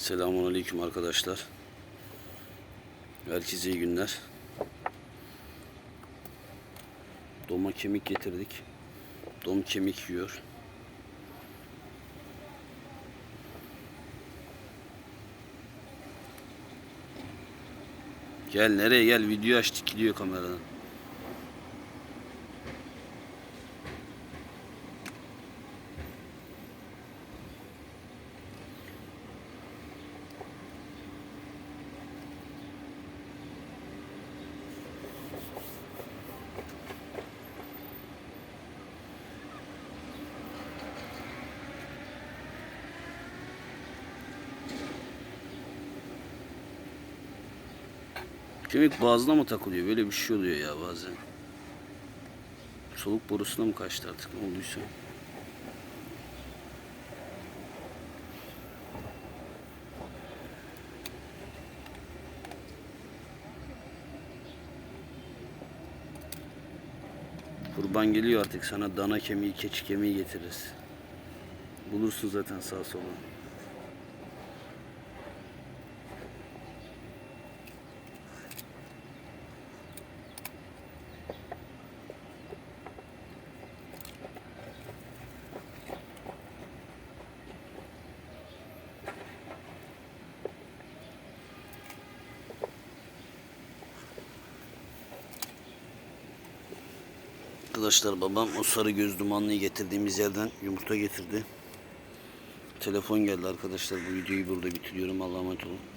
Selamun Aleyküm arkadaşlar. Herkese iyi günler. Doma kemik getirdik. Dom kemik yiyor. Gel nereye gel video açtık gidiyor kameradan. Kemik boğazına mı takılıyor? Böyle bir şey oluyor ya bazen. Soluk borusuna mı kaçtı artık ne olduysa. Kurban geliyor artık sana dana kemiği, keçi kemiği getiririz. Bulursun zaten sağ sola. Arkadaşlar babam o sarı göz dumanlıyı getirdiğimiz yerden yumurta getirdi. Telefon geldi arkadaşlar. Bu videoyu burada bitiriyorum. Allah'a emanet olun.